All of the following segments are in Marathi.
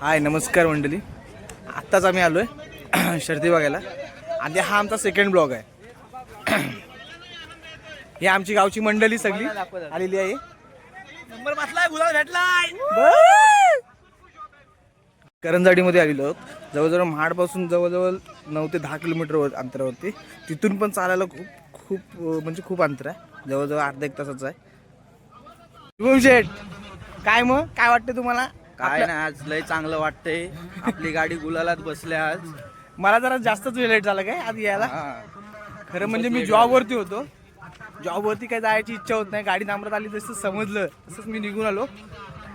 हाय नमस्कार मंडळी. आत्ताच आम्ही आलोय शर्दी बघायला. आणि हा आमचा सेकंड ब्लॉग आहे. ही आमची गावची मंडळी सगळी आलेली आहे. नंबर करंजाडीमध्ये आलेलो आहोत. जवळजवळ महाडपासून जवळजवळ नऊ ते दहा किलोमीटर वर- अंतरावरती. तिथून पण चालायला खूप खूप म्हणजे खूप अंतर आहे. जवळजवळ अर्धा एक तासाचं आहे. शुभम शेठ काय मग? काय वाटतं तुम्हाला? काय नाही आज लय चांगलं वाटतंय. आपली गाडी गुलालात बसले आज. मला जरा जास्तच लेट झाला काय आज यायला. खरं म्हणजे मी जॉबवरती होतो. जॉबवरती काय जायची इच्छा होत नाही. गाडी नामरात आली तसं समजलं. तसंच मी निघून आलो.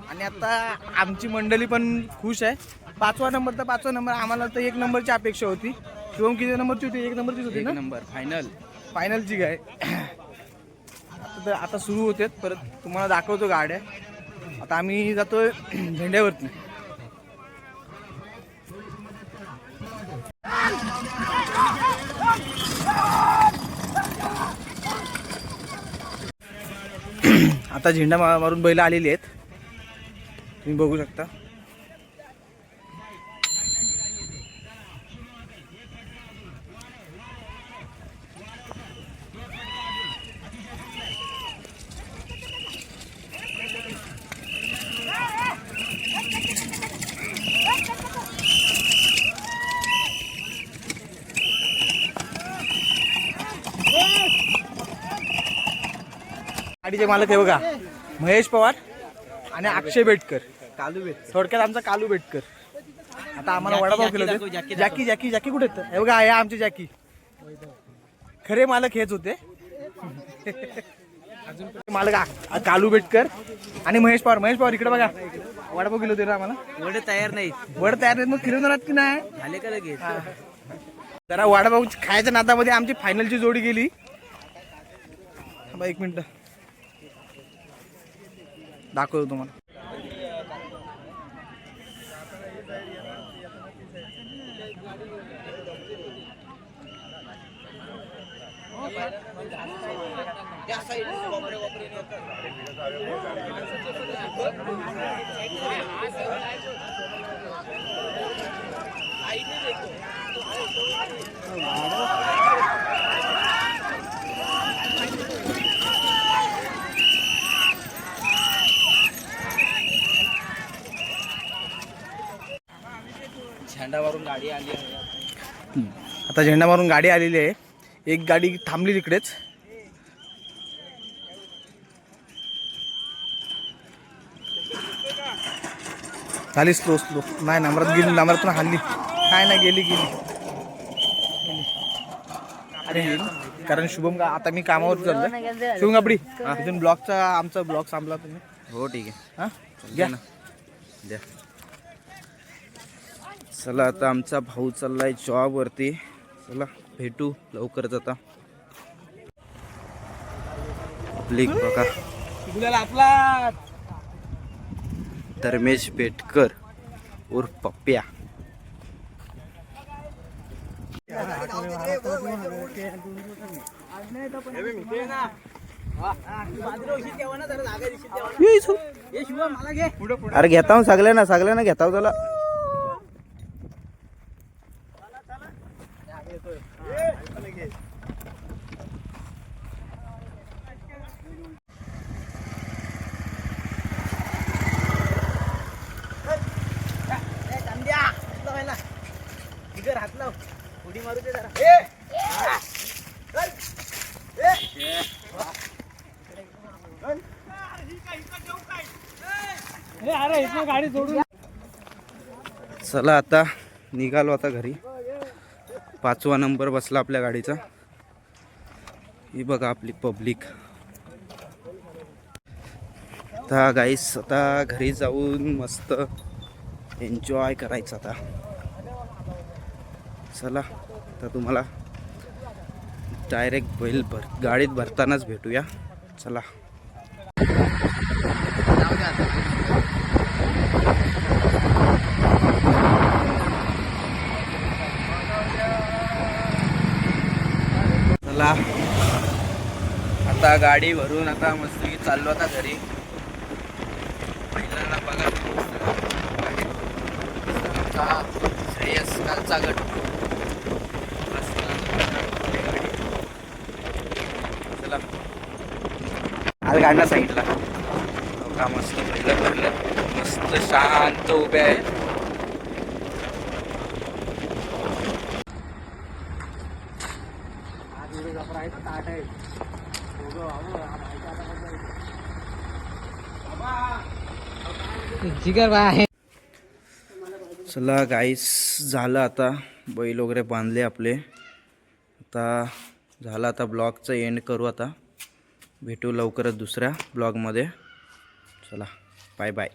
आणि आता आमची मंडळी पण खुश आहे. पाचवा नंबर तर पाचवा नंबर आम्हाला तर एक नंबरची अपेक्षा होती. शिवम किती नंबरची होती? एक नंबरचीच होती ना? नंबर फायनल फायनलची काय? आता तर आता सुरू होते परत तुम्हाला दाखवतो गाड्या. आता आम्ही जातोय झेंड्यावरती आता झेंडा मारून बैल आलेली आहेत. तुम्ही बघू शकता. गाडीचे मालक आहे बघा. महेश पवार आणि अक्षय बेटकर. कालू भेट थोडक्यात आमचा कालू बेटकर. आता आम्हाला वडापाव केलं जॅकी जॅकी जॅकी कुठे हे बघा हे आमचे जॅकी. खरे मालक हेच होते. मालक कालू बेटकर आणि महेश पवार. महेश पवार इकडे बघा. वडापाव केलं होते ना आम्हाला. एवढे तयार नाहीत. वड तयार नाही मग फिरवणार की नाही? झाले का लगेच? जरा वडापाव खायच्या नादामध्ये आमची फायनलची जोडी गेली. एक मिनिट. दाखवतो तुम्हाला झेंडा मारून गाडी आली आहे. आता झेंडा मारून गाडी आलेली आहे. एक गाडी थांबली तिकडेच. झाली स्लो स्लो नाही नंबरात गेली नंबरातून हल्ली काय नाही गेली गेली गेली. अरे कारण शुभम का आता मी कामावर चाललोय. शुभम कापडी इथून ब्लॉगचा आमचा ब्लॉग संपला तुम्ही. हो ठीक आहे. हा? घ्या. ना. द्या चला आता आमचा भाऊ चाललाय जॉब वरती. चला भेटू लवकरच आता. पब्लिक बघा. धर्मेश बेटकर उर्फ पप्प्या. अरे घेता हूं सगळ्या ना सगळ्या ना घेता त्याला. चला आता निघालो आता घरी. पाचवा नंबर बसला आपल्या गाडीचा. ही बघा आपली पब्लिक. आता गाईस आता घरी जाऊन मस्त एन्जॉय करायचं आता. चला तर तुम्हाला डायरेक्ट बैल भर गाडीत भरतानाच भेटूया. चला. आता आता गाडी भरून आता मस्त चाललो आता घरी. महिलांना बघा. श्रेयस कालचा गट. चला. आज गाडला साईडला हो का मस्त पहिलं भरलं. मस्त शांत उभे आहे. चला गाईस झालं आता. बैल वगैरे बांधले आपले. आता झालं आता ब्लॉगचं एंड करू आता. भेटू लवकरच दुसऱ्या ब्लॉगमध्ये. चला बाय बाय